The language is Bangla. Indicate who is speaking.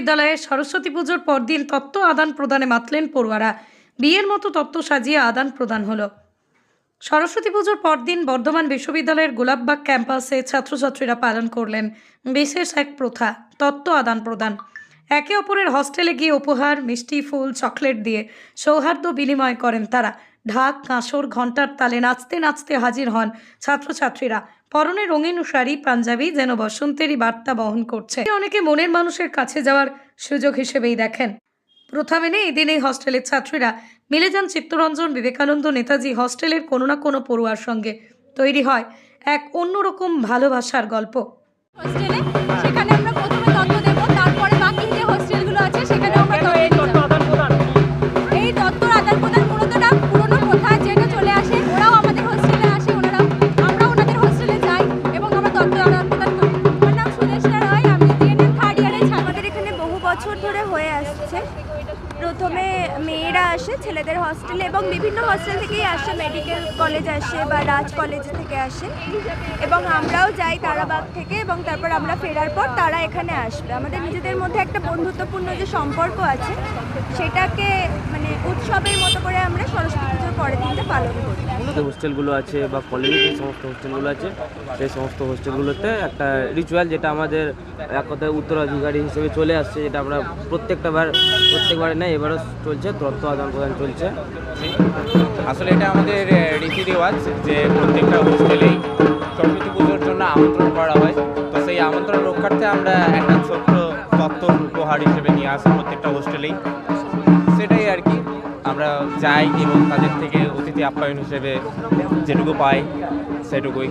Speaker 1: বিশ্ববিদ্যালয়ে সরস্বতী পুজোর পরদিন তত্ত্ব আদান প্রদানে মাতলেন পড়ুয়ারা। বিয়ের মতো তত্ত্ব সাজিয়ে আদান প্রদান হলো। সরস্বতী পুজোর পরদিন বর্ধমান বিশ্ববিদ্যালয়ের গোলাপবাগ ক্যাম্পাসে ছাত্রছাত্রীরা পালন করলেন বিশেষ এক প্রথা, তত্ত্ব আদান প্রদান। একে অপরের হস্টেলে গিয়ে উপহার, মিষ্টি ফুল, চকলেট দিয়ে সৌহার্দ্য বিনিময় করেন তারা। ঢাক, কাঁসর, ঘণ্টার তালে নাচতে নাচতে হাজির হন ছাত্রছাত্রীরা। পরনে রঙিন শাড়ি পাঞ্জাবি যেন বসন্তেরই বার্তা বহন করছে। অনেকে মনের মানুষের কাছে যাওয়ার সুযোগ হিসেবেই দেখেন। প্রথমে নেই এই দিন এই হস্টেলের ছাত্রীরা মিলে যান চিত্তরঞ্জন, বিবেকানন্দ, নেতাজি হস্টেলের কোনো না কোনো পড়ুয়ার সঙ্গে। তৈরি হয় এক অন্যরকম ভালোবাসার গল্প।
Speaker 2: সেখানে আমরা
Speaker 3: আসছে প্রথমে মেয়েরা আসে ছেলেদের হস্টেলে এবং বিভিন্ন হস্টেল থেকেই আসে মেডিকেল কলেজ আসে বা রাজ কলেজ থেকে আসে। এবং আমরাও যাই তারাবাগ থেকে এবং তারপর আমরা ফেরার পর তারা এখানে আসবে। আমাদের নিজেদের মধ্যে একটা বন্ধুত্বপূর্ণ যে সম্পর্ক আছে, সেটাকে মানে উৎসবের মতো করে আমরা সরস্বতী পুজোর পরের দিনটা পালন করি।
Speaker 4: হোস্টেলগুলো আছে বা কলেজে যে সমস্ত হোস্টেলগুলো আছে, সেই সমস্ত হোস্টেলগুলোতে একটা রিচুয়াল যেটা আমাদের এক কথায় উত্তরাধিকারী হিসেবে চলে আসছে, যেটা আমরা প্রত্যেকটা বার, প্রত্যেকবারে নেই এবারও চলছে তথ্য আদান প্রদান চলছে।
Speaker 5: আসলে এটা আমাদের রীতি রেওয়াজ যে প্রত্যেকটা হোস্টেলেই সরস্বতী পুজোর জন্য আমন্ত্রণ করা হয়। তো সেই আমন্ত্রণ রক্ষার্থে আমরা একটা ছোট্ট তত্ত্ব উপহার হিসেবে নিয়ে আসি প্রত্যেকটা হোস্টেলেই। সেটাই আর কি। আমরা যাই এবং তাদের থেকে অতিথি আপ্যায়ন হিসেবে যেটুকু পাই, সেটুকুই।